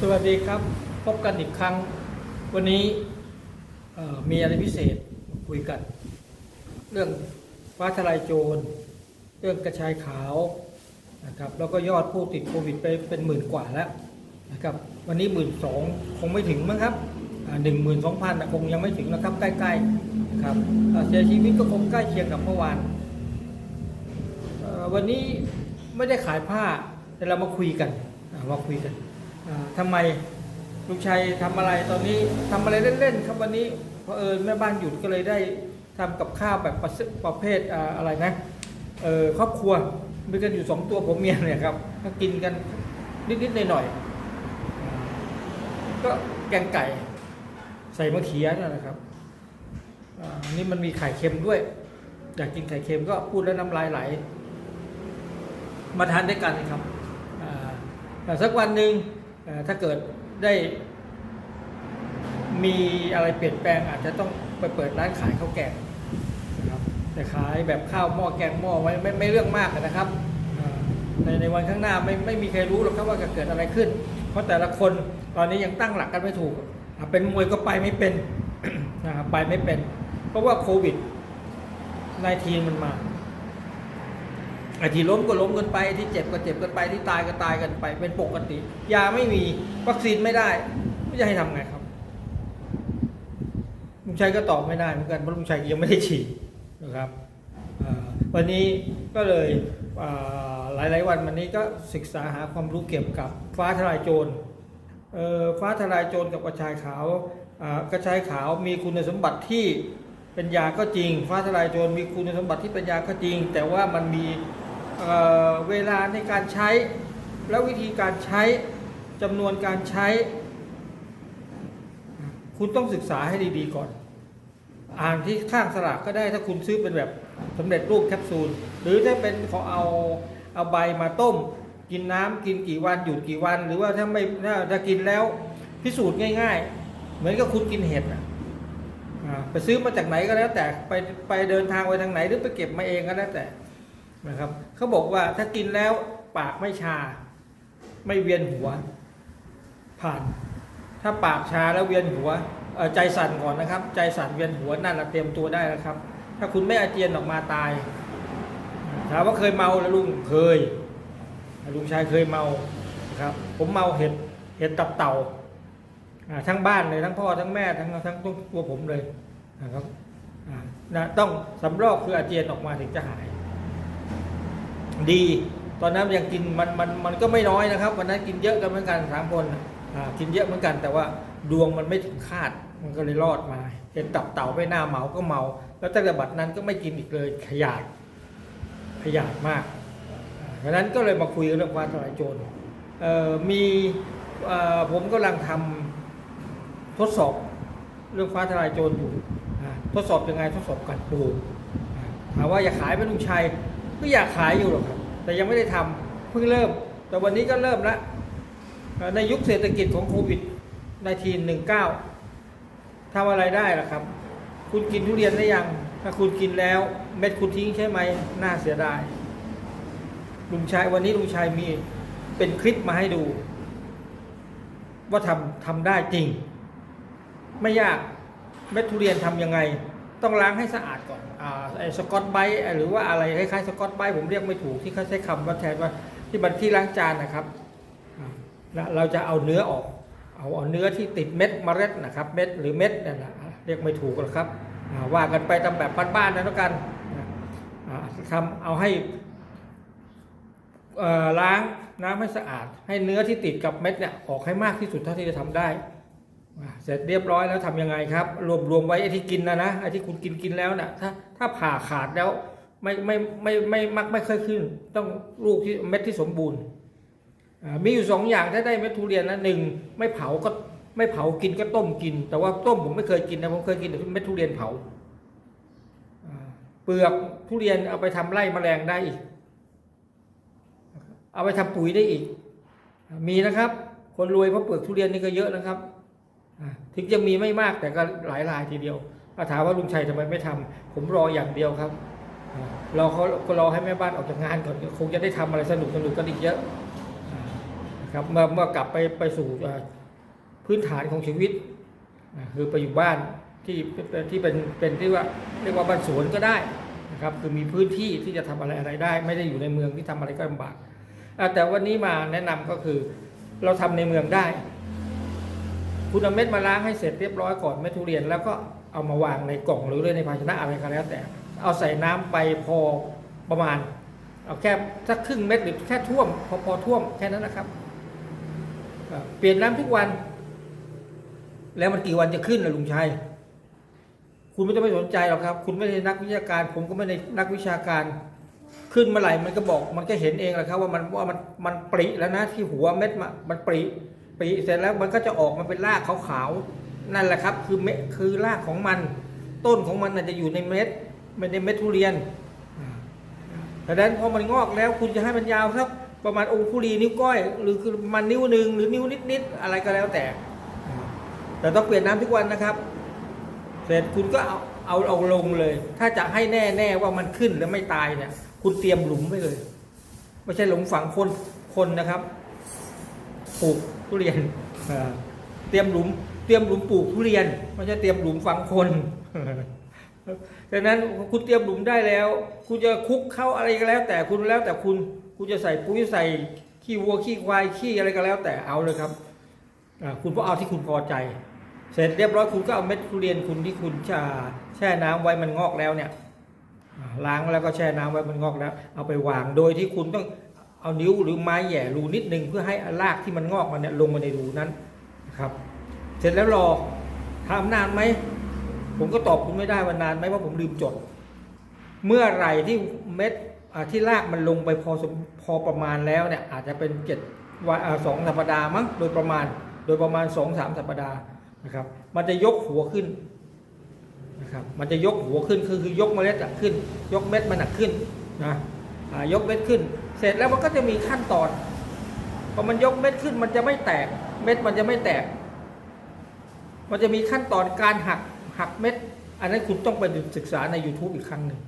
สวัสดีครับ พบกันอีกครั้ง วันนี้มีอะไรพิเศษคุยกัน เรื่องฟ้าทลายโจร เรื่องกระชายขาวนะครับแล้วก็ยอดผู้ติดโควิดไปเป็นหมื่นกว่าแล้วนะครับวันนี้หมื่นสองคงไม่ถึงมั้งครับหนึ่งหมื่นสองพันคงยังไม่ถึงนะครับใกล้ๆนะครับเสียชีวิตก็คงใกล้เคียงกับเมื่อวานวันนี้ไม่ได้ขายผ้าแต่เรามาคุยกันมาคุยกัน อ่าทำไมลูกชายทำอะไรตอนนี้ทำอะไรเล่นๆครับวันนี้เพราะเออแม่บ้านหยุดก็เลยได้ทำกับข้าวแบบประประเภทออะไรนะเออครอบครัวมีกันอยู่สองตัวผมเมียเนี่ยครับก็กินกันนิดๆหน่อยๆก็แกงไก่ใส่มะเขือนั่นะครับอ่านี่มันมีไข่เค็มด้วย อยากกินไข่เค็มก็พูดแล้วน้ำลายไหล มาทานด้วยกันครับแต่สักวันหนึ่ง ถ้าเกิดได้มีอะไรเปลี่ยนแปลงอาจจะต้องไปเปิดร้านขายข้าวแกงนะครับแต่ขายแบบข้าวหม้อแกงหม้อไว้ไม่ไม่เรื่องมากนะครับในในวันข้างหน้าไม่ไม่มีใครรู้หรอกครับว่าจะเกิดอะไรขึ้น เพราะแต่ละคนตอนนี้ยังตั้งหลักกันไม่ถูกเป็นมวยก็ไปไม่เป็นนะครับไปไม่เป็น เพราะว่าโควิด -19 มันมา ไอ้ที่ล้มก็ล้มกันไปที่เจ็บก็เจ็บกันไปที่ตายก็ตายกันไป เป็นปกติ ยาไม่มีวัคซีนไม่ได้ไม่จะให้ทำไงครับลุงชัยก็ตอบไม่ได้เหมือนกันเพราะลุงชัยยังไม่ได้ฉีดนะครับวันนี้ก็เลยอ่าหลายๆวันวันนี้ก็ศึกษาหาความรู้เกี่ยวกับฟ้าทลายโจรฟ้าทลายโจรกับกระชายขาวกระชายขาวมีคุณสมบัติที่เป็นยาก็จริง ฟ้าทลายโจรมีคุณสมบัติที่เป็นยาก็จริง แต่ว่ามันมี เเวลาในการใช้ แล้ววิธีการใช้จำนวนการใช้ คุณต้องศึกษาให้ดีๆก่อน อ่านที่ข้างสลากก็ได้ถ้าคุณซื้อเป็นแบบสำเร็จรูปแคปซูล หรือถ้าเป็นขอเอาเอาใบมาต้ม กินน้ำกินกี่วันหยุดกี่วัน หรือว่าถ้าไม่ถ้ากินแล้วพิสูจน์ง่าย ๆ เหมือนกับคุณกินเห็ดนะอ่าไปซื้อมาจากไหนก็แล้วแต่ไปไปเดินทางไปทางไหนหรือไปเก็บมาเองก็แล้วแต่ นะครับเขาบอกว่าถ้ากินแล้วปากไม่ชา ไม่เวียนหัว ผ่าน ถ้าปากชาแล้วเวียนหัวใจสั่นก่อนนะครับ ใจสั่นเวียนหัวนั่นเราเตรียมตัวได้แล้วครับ ถ้าคุณไม่อาเจียนออกมาตายถามว่าเคยเมาแล้วลุงเคยลุงชายเคยเมาครับ ผมเมาเห็ดเห็ดตับเต่าทั้งบ้านเลยทั้งพ่อทั้งแม่ทั้งทั้งตัวผมเลยนะครับนะต้องสำรอกคืออาเจียนออกมาถึงจะหาย ดี ตอนนั้นยังกินมันมันมันก็ไม่น้อยนะครับ วันนั้นกินเยอะกันเหมือนกันสามคนกินเยอะเหมือนกัน แต่ว่าดวงมันไม่ถึงคาดมันก็เลยรอดมา เห็นตับเต่าไม่น่าเมาก็เมา แล้วตั้งแต่บัดนั้นก็ไม่กินอีกเลยขยาดขยาดมากอ่าดังนั้นก็เลยมาคุยเรื่องฟ้าทลายโจรมีผมกำลังทำทดสอบเรื่องฟ้าทลายโจรอยู่ทดสอบยังไงทดสอบกัดปูถามว่าอย่าขายเป็นลุงชัย ก็อยากขายอยู่หรอกครับ แต่ยังไม่ได้ทำเพิ่งเริ่ม แต่วันนี้ก็เริ่มแล้วในยุคเศรษฐกิจของโควิดในทีหนึ่งเก้าทำอะไรได้ล่ะครับ คุณกินทุเรียนได้ยัง ถ้าคุณกินแล้วเม็ดคุณทิ้งใช่ไหมน่าเสียดายลุงชัยวันนี้ลุงชัยมีเป็นคลิปมาให้ดู ว่าทำทำได้จริง ไม่ยากเม็ดทุเรียนทำยังไง ต้องล้างให้สะอาดก่อนอ่าไอ้สกอตไบรท์หรือว่าอะไรคล้ายๆสกอตไบรท์ผมเรียกไม่ถูกที่เขาใช้คำว่าแทนว่าที่มันที่ล้างจานนะครับอ่าแล้วเราจะเอาเนื้อออก เอาเอาเนื้อที่ติดเม็ดเมล็ดนะครับเม็ดหรือเม็ดนั่นแหละเรียกไม่ถูกหรอกครับอ่าว่ากันไปตามแบบบ้านๆนะแล้วกันอ่าทำเอาให้เอ่อล้างน้ำให้สะอาด ให้เนื้อที่ติดกับเม็ดเนี่ยออกให้มากที่สุดเท่าที่จะทำได้ เสร็จเรียบร้อยแล้วทำยังไงครับ รวมรวมไว้ไอ้ที่กินนะนะไอ้ที่คุณกินกินแล้วนะ่ะถ้าถ้าผ่าขาดแล้วไม่ไม่ไม่ไม่มักไม่เคยขึ้น ต้องลูกที่เม็ดที่สมบูรณ์มีอยู่สองอย่างถ้าได้เม็ดทุเรียนนะหนึ่งไม่เผาก็ไม่เผากินก็ต้มกิน แต่ว่าต้มผมไม่เคยกินนะผมเคยกินแต่เม็ดทุเรียนเผาเปลือกทุเรียนเอาไปทำไล่แมลงได้อีก เอาไปทำปุ๋ยได้อีก มีนะครับ คนรวยเพราะเปลือกทุเรียนนี่ก็เยอะนะครับ ถึงจะมีไม่มากแต่ก็หลายรายทีเดียวถ้าถามว่าลุงชัยทำไมไม่ทำผมรออย่างเดียวครับอ่ารอเขารอให้แม่บ้านออกจากงานก่อนคงจะได้ทำอะไรสนุกสนุกกันอีกเยอะนะครับเมื่อเมื่อกลับไปไปสู่พื้นฐานของชีวิต คือไปอยู่บ้านที่ที่เป็นเป็นที่ว่าเรียกว่าบ้านสวนก็ได้นะครับคือมีพื้นที่ที่จะทำอะไรอะไรได้ ไม่ได้อยู่ในเมืองที่ทำอะไรก็ลำบากแต่วันนี้มาแนะนำก็คือเราทำในเมืองได้ คุณเอาเม็ดมาล้างให้เสร็จเรียบร้อยก่อนเม็ดทุเรียนแล้วก็เอามาวางในกล่องหรือในภาชนะอะไรก็แล้วแต่ เอาใส่น้ำไปพอประมาณ เอาแค่สักครึ่งเม็ดหรือแค่ท่วม พอพอท่วมแค่นั้นนะครับ เปลี่ยนน้ำทุกวัน แล้วมันกี่วันจะขึ้นนะลุงชัยคุณไม่ต้องไปสนใจหรอกครับ คุณไม่ใช่นักวิชาการ ผมก็ไม่ได้นักวิชาการ ขึ้นเมื่อไหร่มันก็บอก มันก็เห็นเองแหละครับ ว่ามันว่ามันมันปริแล้วนะที่หัวเม็ดมามันปริ ปริเสร็จแล้วมันก็จะออกมาเป็นรากขาวๆนั่นแหละครับ คือเม็ดคือรากของมัน ต้นของมันน่ะจะอยู่ในเม็ดไม่ในเม็ดทุเรียนดังนั้นพอมันงอกแล้วคุณจะให้มันยาวสักประมาณองคุลีนิ้วก้อย หรือคือมันนิ้วหนึ่งหรือนิ้วนิดๆอะไรก็แล้วแต่ แต่ต้องเปลี่ยนน้ำทุกวันนะครับ เสร็จคุณก็เอาเอาเอาลงเลย ถ้าจะให้แน่แน่ว่ามันขึ้นแล้วไม่ตายเนี่ย คุณเตรียมหลุมไว้เลย ไม่ใช่หลุมฝังคนคนนะครับปลูก ทุเรียนอ่าเตรียมหลุม เตรียมหลุมปลูกทุเรียนไม่ใช่เตรียมหลุมฝังคนดังนั้นคุณเตรียมหลุมได้แล้ว คุณจะคลุกเข้าอะไรก็แล้ว แต่คุณแล้วแต่คุณ คุณจะใส่ปุ๋ยใส่ขี้วัวขี้ควายขี้อะไรก็แล้วแต่เอาเลยครับอ่าคุณก็เอาที่คุณพอใจ เสร็จเรียบร้อยคุณก็เอาเม็ดทุเรียนคุณที่คุณจะแช่น้ำไว้มันงอกแล้วเนี่ยอ่าล้างแล้วก็แช่น้ำไว้มันงอกแล้ว เอาไปวางโดยที่คุณต้อง เอานิ้วหรือไม้แย่รูนิดนึงเพื่อให้รากที่มันงอกมันเนี่ยลงมาในรูนั้นนะครับ เสร็จแล้วรอทำนานไหมผมก็ตอบคุณไม่ได้ว่านานไหมเพราะผมลืมจด เมื่อไหร่ที่เม็ดที่รากมันลงไปพอสมพอประมาณแล้วเนี่ยอาจจะเป็นเจ็ดวันสองสัปดาห์มั้งโดยประมาณ โดยประมาณสองสามสัปดาห์นะครับ มันจะยกหัวขึ้นนะครับ มันจะยกหัวขึ้นคือคือยกเมล็ดขึ้น ยกเม็ดมันอะขึ้นนะยกเม็ดขึ้น เสร็จแล้วมันก็จะมีขั้นตอนพอมันยกเม็ดขึ้นมันจะไม่แตก เม็ดมันจะไม่แตก มันจะมีขั้นตอนการหักหักเม็ด อันนั้นคุณต้องไปศึกษาใน YouTube อีกครั้งหนึ่ง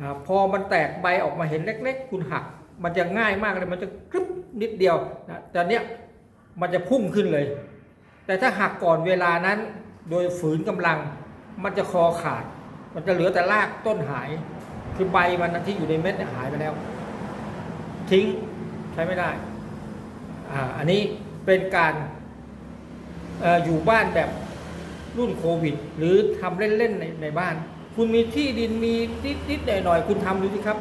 อพอมันแตกใบออกมาเห็นเล็ก ๆ คุณหัก มันจะง่ายมากเลยมันจะกรึบนิดเดียวนะแต่เนี้ยมันจะพุ่งขึ้นเลย แต่ถ้าหักก่อนเวลานั้น โดยฝืนกำลัง มันจะคอขาด มันจะเหลือแต่รากต้นหาย คือใบมันที่อยู่ในเม็ดหายไปแล้ว ทิ้งใช้ไม่ได้อ่าอันนี้เป็นการอออยู่บ้านแบบรุ่นโควิด หรือทำเล่นๆในในบ้าน คุณมีที่ดินมีนิดๆหน่อยๆคุณทำดูสิครับ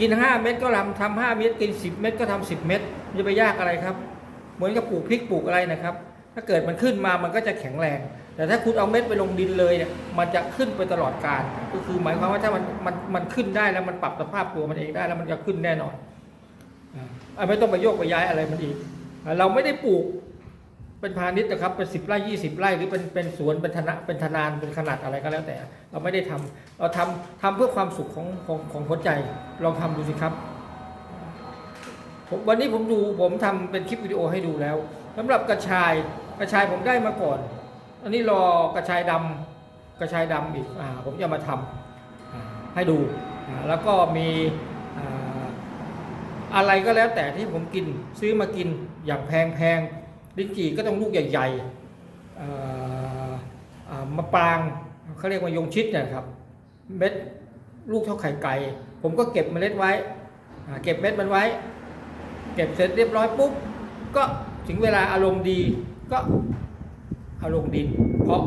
กิน 5 เม็ดก็ทำทำห้าเม็ดกิน 10 เม็ดก็ทำ10 เม็ดมันจะไปยากอะไรครับ เหมือนกับปลูกพริกปลูกอะไรนะครับ ถ้าเกิดมันขึ้นมามันก็จะแข็งแรง แต่ถ้าคุณเอาเม็ดไปลงดินเลยเนี่ยมันจะขึ้นไปตลอดกาลก็คือหมายความว่าถ้ามันมันมันขึ้นได้แล้วมันปรับสภาพตัวมันเองได้แล้วมันจะขึ้นแน่นอนอ่าไม่ต้องไปโยกไปย้ายอะไรมันอีก เราไม่ได้ปลูกเป็นพาณิชย์นะครับเป็นสิบไร่ยี่สิบไร่หรือเป็นเป็นสวนเป็นธนะเป็นธนานเป็นขนาดอะไรก็แล้วแต่ เราไม่ได้ทำเราทำทำเพื่อความสุขของของของหัวใจลองทำดูสิครับ ผมวันนี้ผมดูผมทำเป็นคลิปวิดีโอให้ดูแล้วสำหรับกระชายกระชายผมได้มาก่อน อันนี้รอกระชายดำกระชายดำอีกอผมจะมาทำอ่าให้ดู แล้วก็มีอ่าอะไรก็แล้วแต่ที่ผมกินซื้อมากินอย่างแพงแพงลิ้นจี่ก็ต้องลูกใหญ่ๆเอ่ออ่ามะปรางเขาเรียกว่ายงชิดเนยครับ เม็ดลูกเท่าไข่ไก่ ผมก็เก็บเมล็ดไว้ เก็บเม็ดมันไว้ เก็บเสร็จเรียบร้อยปุ๊บก็ถึงเวลาอารมณ์ดีก็เอาลงดิน เพราะ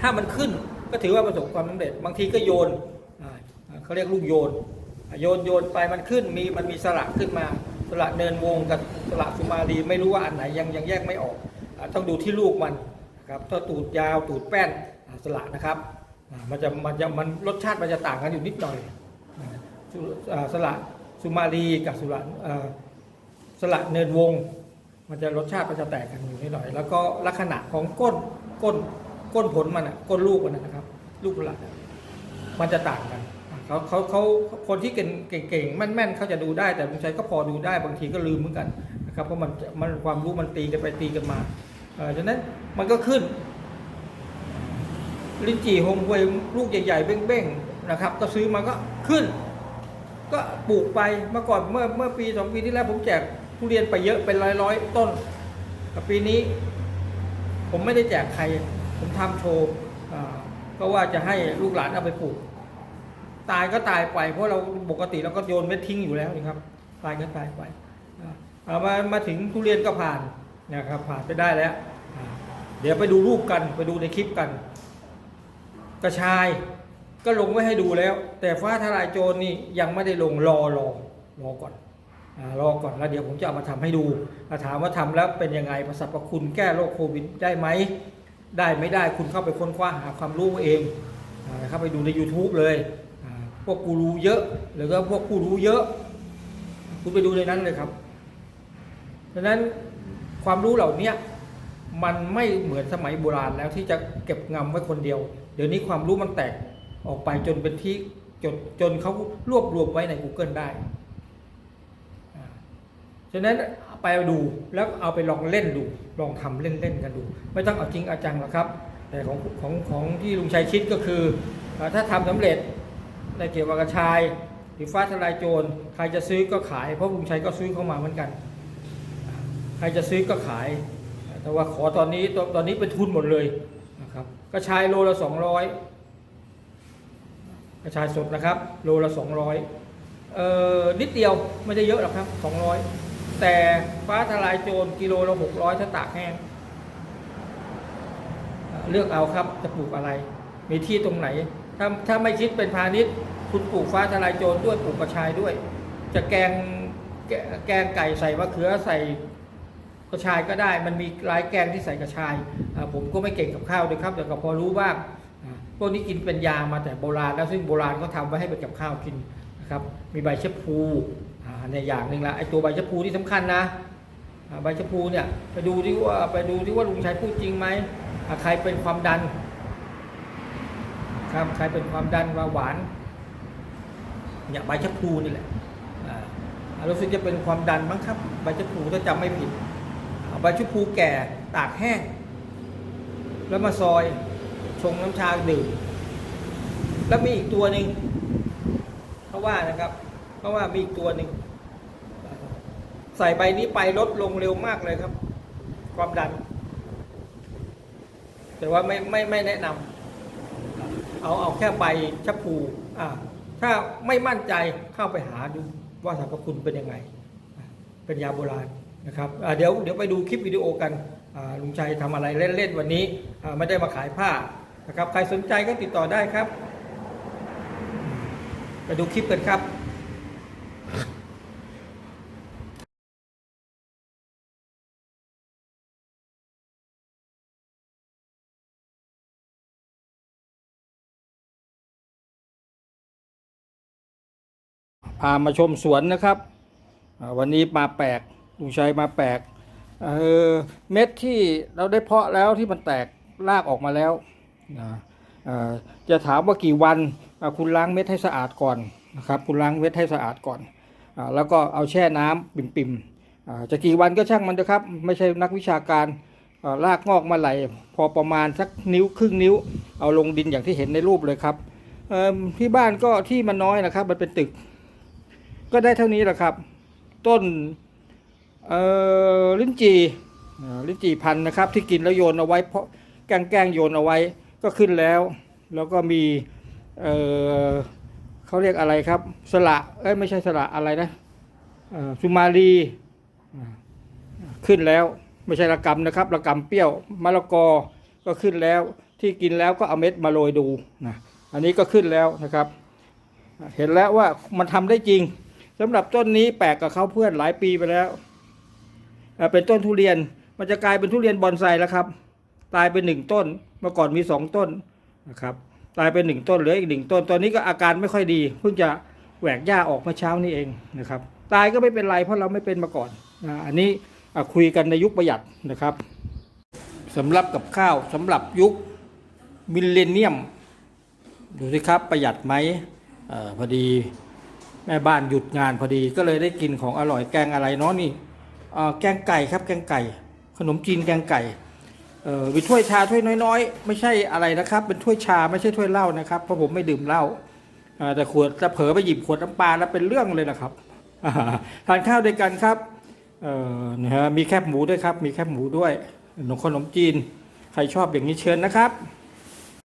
ถ้ามันขึ้นก็ถือว่าประสบความสำเร็จ บางทีก็โยนเขาเรียกลูกโยน โยนโยนไปมันขึ้นมีมันมีสระขึ้นมา สระเนินวงกับสระสุมาลีไม่รู้ว่าอันไหนยังยังแยกไม่ออกอต้องดูที่ลูกมันครับถ้าตูดยาวตูดแป้นสระนะครับมันจะมันจะมันรสชาติมันจะต่างกันอยู่นิดหน่อยสระ สุมาลีกับสระสระเนินวง มันจะรสชาติมันจะแตกกันอยู่นิดหน่อย แล้วก็ลักษณะของก้นก้นก้นผลมันอะก้นลูกมันนะครับ ลูกหลักมันจะต่างกันเขาเขาเขาคนที่เก่งเก่งแม่นแม่นเขาจะดูได้แต่บางทีก็พอดูได้บางทีก็ลืมเหมือนกันนะครับเพราะมันมันความรู้มันตีกันไปตีกันมาเออฉะนั้นมันก็ขึ้นลิ้นจี่ฮงเวยลูกใหญ่ๆเบ้งๆนะครับ ก็ซื้อมาก็ขึ้น ก็ปลูกไปเมื่อก่อนเมื่อเมื่อปีสองปีที่แล้วผมแจกทุเรียนไปเยอะเป็นร้อยร้อยต้นแต่ปีนี้ ผมไม่ได้แจกใคร ผมทำโชว์ก็ว่าจะให้ลูกหลานเอาไปปลูก ตายก็ตายไปเพราะเราปกติเราก็โยนเม็ดทิ้งอยู่แล้วนี่ครับตายก็ตายไปเอามามาถึงทุเรียนก็ผ่านนะครับผ่านไปได้แล้ว เดี๋ยวไปดูรูปกันไปดูในคลิปกัน กระชาย ก็ลงไว้ให้ดูแล้ว แต่ฟ้าทลายโจรนี่ยังไม่ได้ลงรอรอรอก่อนรอก่อนแล้วเดี๋ยวผมจะเอามาทำให้ดูถามว่าทำแล้วเป็นยังไงประสรรพคุณแก้โรคโควิดได้ไหมได้ไม่ได้คุณเข้าไปค้นคว้าหาความรู้เองอ่าไปดูใน YouTube เลยพวกกูรู้เยอะหรือว่าพวกผู้รู้เยอะ คุณไปดูในนั้นเลยครับดังนั้นความรู้เหล่านี้มันไม่เหมือนสมัยโบราณแล้วที่จะเก็บงำไว้คนเดียว เดี๋ยวนี้ความรู้มันแตก ออกไปจนเป็นที่จนจนเขารวบรวมไว้ใน Google ได้ฉะนั้นไปดูแล้วเอาไปลองเล่นดู ลองทำเล่นๆกันดู ไม่ต้องเอาจริงเอาจังหรอกครับ แต่ของของของที่ลุงชัยคิดก็คือ ถ้าทำสำเร็จในเกี่ยวกับกระชายหรือฟ้าทลายโจรใครจะซื้อก็ขาย เพราะลุงชัยก็ซื้อเข้ามาเหมือนกัน ใครจะซื้อก็ขาย แต่ว่าขอตอนนี้ตอนตอนนี้เป็นทุนหมดเลยนะครับกระชายโลละสองร้อย กระชายสดนะครับ โลละสองร้อยเอ่อนิดเดียวไม่ได้เยอะหรอกครับสองร้อยแต่ฟ้าทลายโจรกิโลละหกร้อยถ้าตากแห้ง เลือกเอาครับจะปลูกอะไร มีที่ตรงไหน ถ้าถ้าไม่คิดเป็นพาณิชย์ คุณปลูกฟ้าทลายโจรด้วยปลูกกระชายด้วย จะแกงแกงไก่ใส่มะเขือใส่กระชายก็ได้ มันมีหลายแกงที่ใส่กระชาย ผมก็ไม่เก่งกับข้าวด้วยครับแต่ก็พอรู้บ้าง พวกนี้กินเป็นยามาแต่โบราณแล้วซึ่งโบราณก็ทำไว้ให้เป็นกับข้าวกินนะครับ มีใบชะพูอ่าในอย่างหนึ่งละไอตัวใบชะพูที่สำคัญนะใบชะพูเนี่ยไปดูที่ว่าไปดูที่ว่าลุงชัยพูดจริงไหมใครเป็นความดันครับใครเป็นความดันว่าหวานเนี่ยใบชะพูนี่แหละอารู้สึกจะเป็นความดันมั้งครับใบชะพูถ้าจำไม่ผิดใบชะพูแก่ตากแห้ง แล้วมาซอย ชงน้ำชาดื่ม แล้วมีอีกตัวหนึ่งเขาว่านะครับเขาว่ามีอีกตัวหนึ่งใส่ใบนี้ไปลดลงเร็วมากเลยครับ ความดัน แต่ว่าไม่ไม่ไม่แนะนำเอาเอาแค่ใบชะพูอ่าถ้าไม่มั่นใจเข้าไปหาดูว่าสรรพคุณเป็นยังไง เป็นยาโบราณ นะครับเดี๋ยวเดี๋ยวไปดูคลิปวิดีโอกันลุงชัยทำอะไรเล่นๆวันนี้ไม่ได้มาขายผ้านะครับใครสนใจก็ติดต่อได้ครับ ไปดูคลิปกันครับพามาชมสวนนะครับ วันนี้มาแปลก ลุงชัยมาแปลกเออเม็ดที่เราได้เพาะแล้วที่มันแตกรากออกมาแล้วนะจะถามว่ากี่วันคุณล้างเม็ดให้สะอาดก่อนนะครับคุณล้างเม็ดให้สะอาดก่อนอแล้วก็เอาแช่น้ำปิ่มๆจะกี่วันก็ช่างมันนะครับ ไม่ใช่นักวิชาการอ่ารากงอกมาไหลพอประมาณสักนิ้วครึ่งนิ้ว เอาลงดินอย่างที่เห็นในรูปเลยครับที่บ้านก็ที่มันน้อยนะครับ มันเป็นตึก ก็ได้เท่านี้แหละครับ ต้น เอ่อลิ้นจี่ลิ้นจี่พันนะครับ ที่กินแล้วโยนเอาไว้ เพราะแกล้งแกล้งโยนเอาไว้ก็ขึ้นแล้ว แล้วก็มีเอ่อเขาเรียกอะไรครับ สละเอ้ยไม่ใช่สละอะไรนะเอ่อสุมาลีขึ้นแล้วไม่ใช่ระกำนะครับระกำเปรี้ยวมะละกอก็ขึ้นแล้วที่กินแล้วก็เอาเม็ดมาโรยดูนะอันนี้ก็ขึ้นแล้วนะครับ เห็นแล้วว่ามันทำได้จริงสำหรับต้นนี้แปลกกับเขาเพื่อนหลายปีไปแล้ว เป็นต้นทุเรียน มันจะกลายเป็นทุเรียนบอนไซแล้วครับ ตายเป็นหนึ่งต้น เมื่อก่อนมีสองต้นนะครับ ตายเป็นหนึ่งต้นเหลืออีกหนึ่งต้น ตอนนี้ก็อาการไม่ค่อยดี เพิ่งจะแหวกหญ้าออกเมื่อเช้านี้เองนะครับ ตายก็ไม่เป็นไรเพราะเราไม่เป็นมาก่อน อันนี้คุยกันในยุคประหยัดนะครับสำหรับกับข้าวสำหรับยุคมิลเลนเนียมดูสิครับประหยัดไหมออพอดีแม่บ้านหยุดงานพอดีก็เลยได้กินของอร่อยแกงอะไรเนาะนี่ แกงไก่ครับแกงไก่ ขนมจีนแกงไก่เออมีถ้วยชาถ้วยน้อยๆ ไม่ใช่อะไรนะครับ เป็นถ้วยชาไม่ใช่ถ้วยเหล้านะครับเพราะผมไม่ดื่มเหล้าแต่ขวดจะเผลอไปหยิบขวดน้ำปลาแล้วเป็นเรื่องเลยนะครับทานข้าวด้วยกันครับเออนะฮะมีแคบหมูด้วยครับ มีแคบหมูด้วยขนมขนมจีน ใครชอบอย่างนี้เชิญนะครับ